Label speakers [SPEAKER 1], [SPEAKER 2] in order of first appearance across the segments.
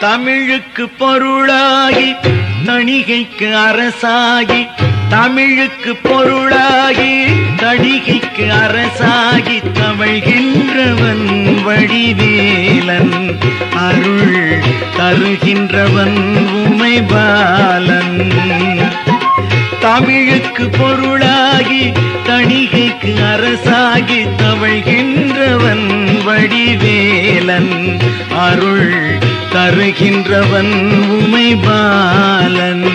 [SPEAKER 1] தமிழுக்கு பொருளாகி தணிகைக்கு அரசாகி தமிழுக்கு பொருளாகி தணிகைக்கு அரசாகி தமிழ்கின்றவன் வடிவேலன் அருள் தருகின்றவன் உமைபாலன். தமிழுக்கு பொருளாகி தணிகைக்கு அரசாகி தவழ்கின்றவன் வடிவேலன் அருள் தருகின்றவன் உமை பாலன்.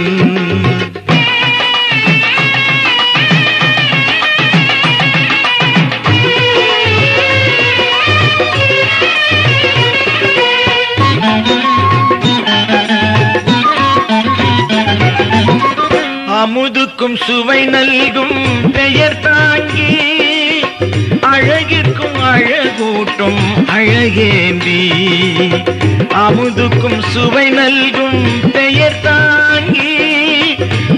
[SPEAKER 1] அமுதுக்கும் சுவை நல்கும் பெயர் தாங்கி அழகிற்கும் அழகூட்டும் அழகேந்தி அமுதுக்கும் சுவை நல்கும் பெயர் தாங்கி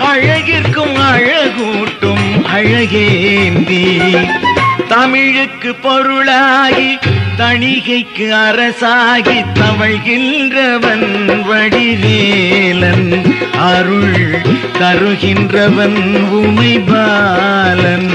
[SPEAKER 1] அழகிற்கும் அழகூட்டும் அழகேந்தி தமிழுக்கு பொருளாகி தணிகைக்கு அரசாகி தவழ்கின்றவன் வடிவேலன் அருள் தருகின்றவன் உமைபாலன்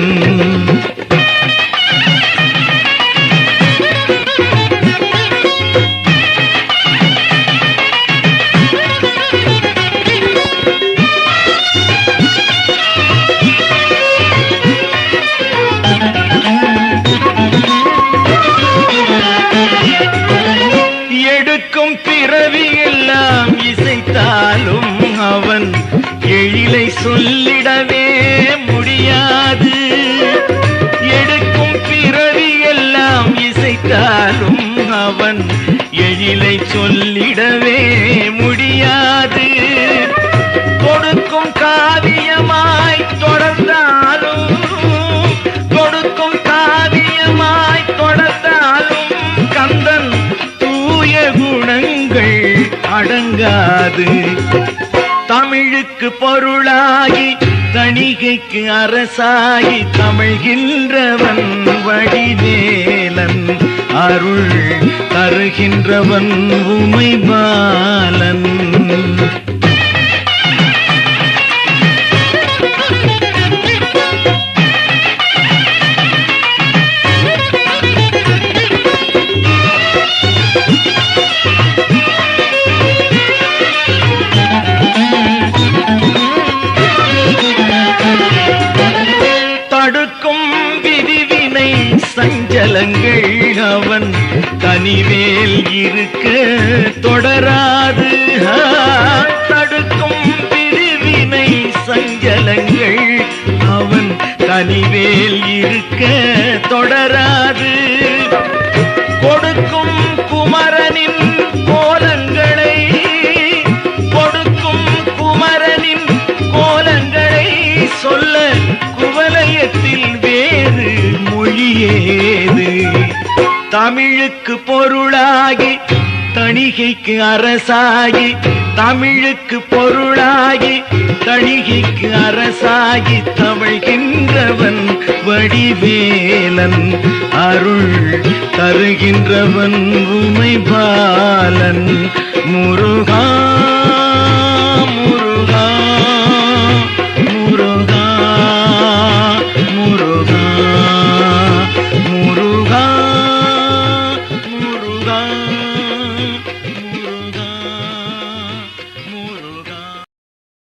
[SPEAKER 1] இறங்காது. தமிழுக்கு பொருளாகி தணிகைக்கு அரசாகி தமிழ்கின்றவன் வழிநேலன் அருள் தருகின்றவன் உமை பாலன் அஞ்சலங்கள் அவன் தனிவேல் இருக்க தொடராது. தடுக்கும் பிரிவினை சஞ்சலங்கள் அவன் தனிவேல் இருக்க தொடராது. கொடுக்கும் தமிழுக்கு பொருளாகி தணிகைக்கு அரசாகி தமிழுக்கு பொருளாகி தணிகைக்கு அரசாகி தமிழ்கின்றவன் வடிவேலன். அருள் தருகின்றவன் உமைபாலன். முருகா